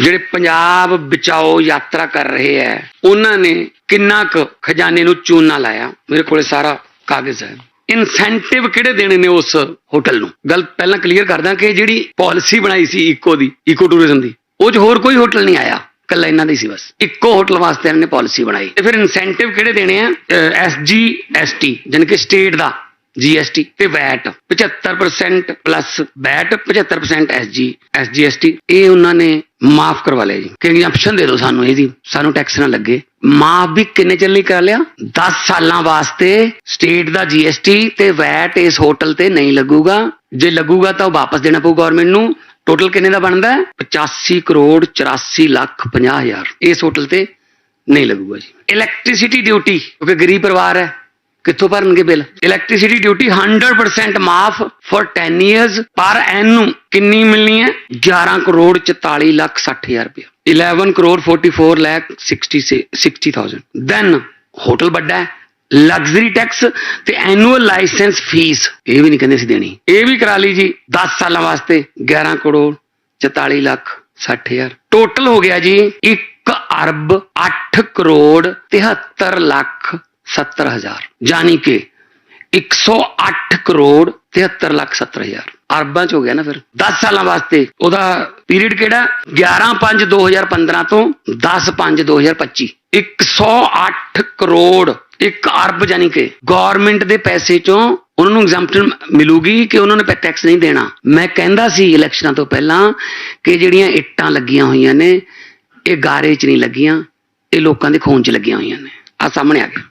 ਜਿਹੜੇ ਪੰਜਾਬ ਬਚਾਓ ਯਾਤਰਾ ਕਰ ਰਹੇ ਹੈ ਉਹਨਾਂ ਨੇ ਕਿੰਨਾ ਕੁ ਖਜ਼ਾਨੇ ਨੂੰ ਚੂਨਾ ਲਾਇਆ। ਮੇਰੇ ਕੋਲੇ ਸਾਰਾ ਕਾਗਜ਼ ਹੈ ਇਨਸੈਂਟਿਵ ਕਿਹੜੇ ਦੇਣੇ ਨੇ ਉਸ ਹੋਟਲ ਨੂੰ? ਗੱਲ ਪਹਿਲਾਂ ਕਲੀਅਰ ਕਰਦਾ ਕਿ ਜਿਹੜੀ ਪਾਲਿਸੀ ਬਣਾਈ ਸੀ ਇਕੋ ਦੀ ਇਕੋ ਟੂਰਿਜ਼ਮ ਦੀ, ਉਹ 'ਚ ਹੋਰ ਕੋਈ ਹੋਟਲ ਨਹੀਂ ਆਇਆ। ਕੱਲਾ ਇਹਨਾਂ ਦੀ ਸੀ ਬਸ। ਇੱਕੋ ਹੋਟਲ ਵਾਸਤੇ ਇਹਨਾਂ ਨੇ ਪਾਲਿਸੀ ਬਣਾਈ। ਤੇ ਫਿਰ ਇਨਸੈਂਟਿਵ ਕਿਹੜੇ ਦੇਣੇ ਆ ਐਸਜੀ ਐਸਟੀ ਜਾਣੀ ਕਿ ਸਟੇਟ ਦਾ। ਜੀਐਸਟੀ ਤੇ VAT 75% plus VAT 75% SG SGST ਇਹ ਉਹਨਾਂ ਨੇ ਮਾਫ ਕਰਵਾ ਲਿਆ ਜੀ। ਕਿ ਐਗਜ਼ੈਂਪਸ਼ਨ ਦੇ ਦਿਓ ਸਾਨੂੰ, ਇਹਦੀ ਸਾਨੂੰ ਟੈਕਸ ਨਾ ਲੱਗੇ। ਮਾਫ ਵੀ ਕਿੰਨੇ ਚੱਲ ਕਰ ਲਿਆ? 10 ਸਾਲਾਂ ਵਾਸਤੇ ਸਟੇਟ ਦਾ ਜੀਐਸਟੀ ਤੇ ਵੈਟ ਇਸ ਹੋਟਲ ਤੇ ਨਹੀਂ ਲੱਗੂਗਾ। ਜੇ ਲੱਗੂਗਾ ਤਾਂ ਉਹ ਵਾਪਸ ਦੇਣਾ ਪਊ ਗਵਰਨਮੈਂਟ ਨੂੰ। ਟੋਟਲ ਕਿੰਨੇ ਦਾ ਬਣਦਾ? ਹੈ 85 ਕਰੋੜ 84 ਲੱਖ 50 ਹਜ਼ਾਰ। ਇਸ ਹੋਟਲ ਤੇ ਨਹੀਂ ਲੱਗੂਗਾ ਜੀ। ਇਲੈਕਟ੍ਰਿਸਿਟੀ ਡਿਊਟੀ ਕਿਉਂਕਿ ਗਰੀਬ ਪਰਿਵਾਰ ਹੈ। ਕਿੱਥੋਂ ਭਰਨਗੇ ਬਿੱਲ? ਇਲੈਕਟ੍ਰਿਸਿਟੀ ਡਿਊਟੀ 100% ਮਾਫ ਫॉर 10 ਇਅਰਸ ਪਰ ਐਨਮ ਕਿੰਨੀ ਮਿਲਣੀ ਹੈ? 11 ਕਰੋੜ 44 ਲੱਖ 60 ਹਜ਼ਾਰ ਰੁਪਏ 11 ਕਰੋੜ 44 ਲੱਖ 60 60000 ਦੈਨ ਹੋਟਲ ਵੱਡਾ ਹੈ ਲਗਜ਼ਰੀ ਟੈਕਸ ਤੇ ਐਨੂਅਲ ਲਾਇਸੈਂਸ ਫੀਸ ਇਹ ਵੀ ਨਹੀਂ ਕਹਿੰਦੇ ਸੀ ਦੇਣੀ। ਇਹ ਵੀ ਕਰਾ ਲਈ ਜੀ 10 ਸਾਲਾਂ ਵਾਸਤੇ 11 ਕਰੋੜ 44 ਲੱਖ 60 ਹਜ਼ਾਰ। ਟੋਟਲ ਹੋ ਗਿਆ ਜੀ 1 ਅਰਬ 8 ਕਰੋੜ 73 ਲੱਖ 70 ਹਜ਼ਾਰ ਯਾਨੀ ਕਿ 108 ਕਰੋੜ 73 ਲੱਖ 70 ਹਜ਼ਾਰ ਅਰਬਾਂ ਚ ਹੋ ਗਿਆ ਨਾ ਫਿਰ 10 ਸਾਲਾਂ ਵਾਸਤੇ ਉਹਦਾ ਪੀਰੀਅਡ ਕਿਹੜਾ 11 5 2015 ਤੋਂ 10 5 2025 108 ਕਰੋੜ 1 ਅਰਬ ਯਾਨੀ ਕਿ ਗਵਰਨਮੈਂਟ ਦੇ ਪੈਸੇ ਚੋਂ ਉਹਨਾਂ ਨੂੰ ਐਗਜਾਮਪਲ ਮਿਲੂਗੀ ਕਿ ਉਹਨਾਂ ਨੇ ਟੈਕਸ ਨਹੀਂ ਦੇਣਾ ਮੈਂ ਕਹਿੰਦਾ ਸੀ ਇਲੈਕਸ਼ਨਾਂ ਤੋਂ ਪਹਿਲਾਂ ਕਿ ਜਿਹੜੀਆਂ ਇੱਟਾਂ ਲੱਗੀਆਂ ਹੋਈਆਂ ਨੇ ਇਹ ਗਾਰੇ 'ਚ ਨਹੀਂ ਲੱਗੀਆਂ ਇਹ ਲੋਕਾਂ ਦੇ ਖੂਨ 'ਚ ਲੱਗੀਆਂ ਹੋਈਆਂ ਨੇ ਆ ਸਾਹਮਣੇ ਆ ਗਿਆ